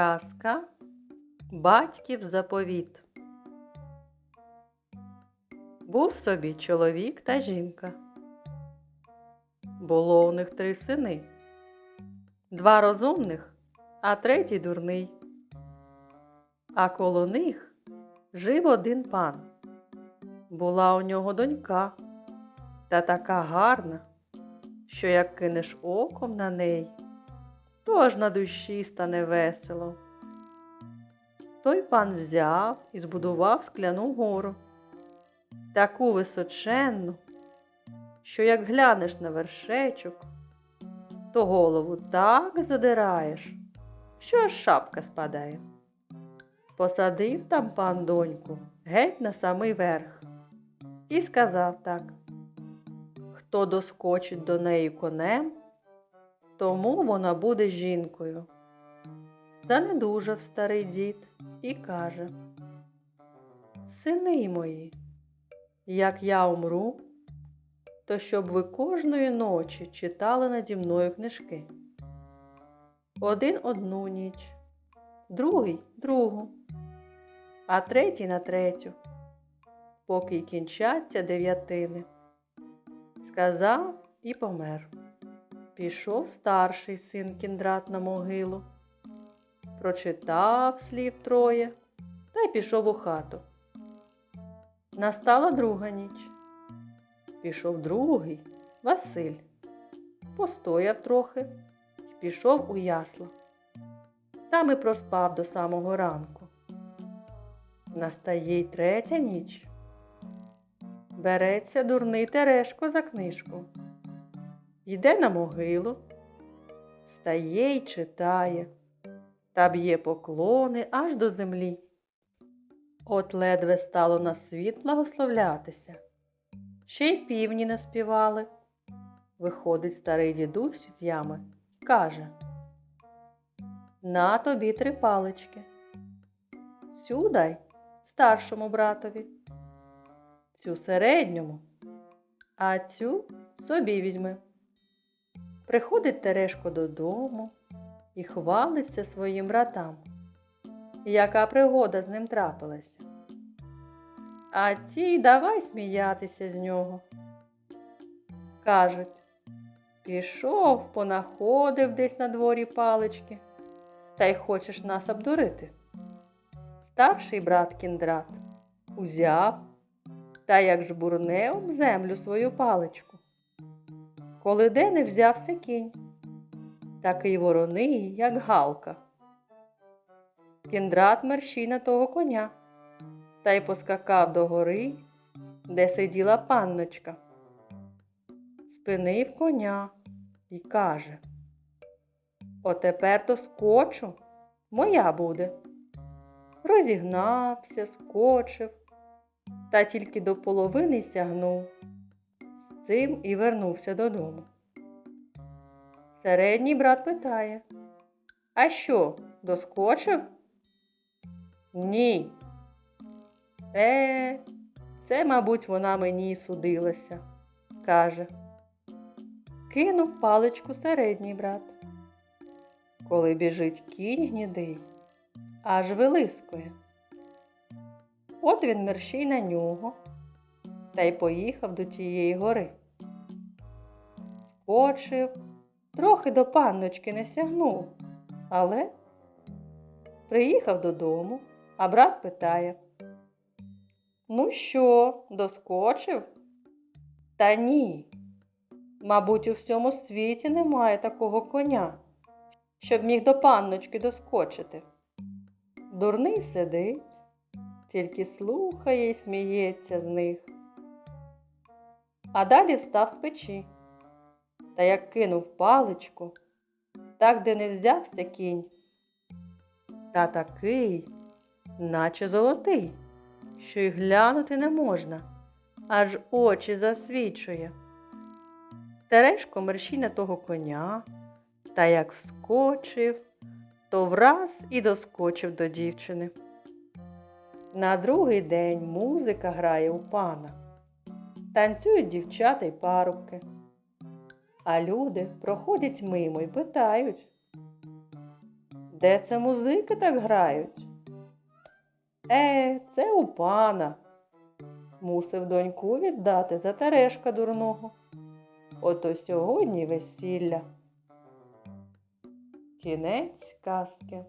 Казка Батьків заповіт. Був собі чоловік та жінка. Було у них три сини. Два розумних, а третій дурний. А коло них жив один пан. Була у нього донька, та така гарна, що як кинеш оком на неї, то аж на душі стане весело. Той пан взяв і збудував скляну гору, таку височенну, що як глянеш на вершечок, то голову так задираєш, що аж шапка спадає. Посадив там пан доньку геть на самий верх і сказав так: Хто доскочить до неї конем, тому вона буде жінкою. Занедужав старий дід і каже: Сини мої, як я умру, то щоб ви кожної ночі читали наді мною книжки. Один одну ніч, другий другу, а третій на третю, поки й кінчаться дев'ятини. Сказав і помер. Пішов старший син кіндрат на могилу, прочитав слів троє та й пішов у хату. Настала друга ніч. Пішов другий Василь, постояв трохи і пішов у ясла. Там і проспав до самого ранку. Настає й третя ніч. Береться дурний Терешко за книжку. Йде на могилу, стає й читає, та б'є поклони аж до землі. От ледве стало на світ благословлятися, ще й півні наспівали. Виходить старий дідусь з ями каже На тобі три палички. Цю дай старшому братові, цю середньому, а цю собі візьми. Приходить Терешко додому і хвалиться своїм братам, яка пригода з ним трапилася. А ті давай сміятися з нього. Кажуть, пішов, понаходив десь на дворі палички, та й хочеш нас обдурити. Старший брат кіндрат узяв та як жбурне об землю свою паличку. Коли де не взявся кінь, такий вороний, як галка. Кіндрат мерщій на того коня та й поскакав до гори, де сиділа панночка. Спинив коня і каже Отепер то скочу, моя буде. Розігнався, скочив, та тільки до половини сягнув. Цим і вернувся додому. Середній брат питає А що, доскочив? Ні. Е, це, мабуть, вона мені судилася, каже. Кинув паличку середній брат. Коли біжить кінь гнідий, аж вилискує. От він мерщій на нього та й поїхав до тієї гори. Скочив, трохи до панночки не сягнув, але приїхав додому, а брат питає Ну що, доскочив? Та ні. Мабуть, у всьому світі немає такого коня, щоб міг до панночки доскочити. Дурний сидить, тільки слухає й сміється з них. А далі встав з печі та як кинув паличку, так де не взявся кінь. Та такий, наче золотий, що й глянути не можна, аж очі засвічує. Терешко мерщій на того коня, та як вскочив, то враз і доскочив до дівчини. На другий день музика грає у пана. Танцюють дівчата й парубки. А люди проходять мимо й питають. Де це музики так грають? Е, це у пана. Мусив доньку віддати за Терешка дурного. Ото сьогодні весілля. Кінець казки.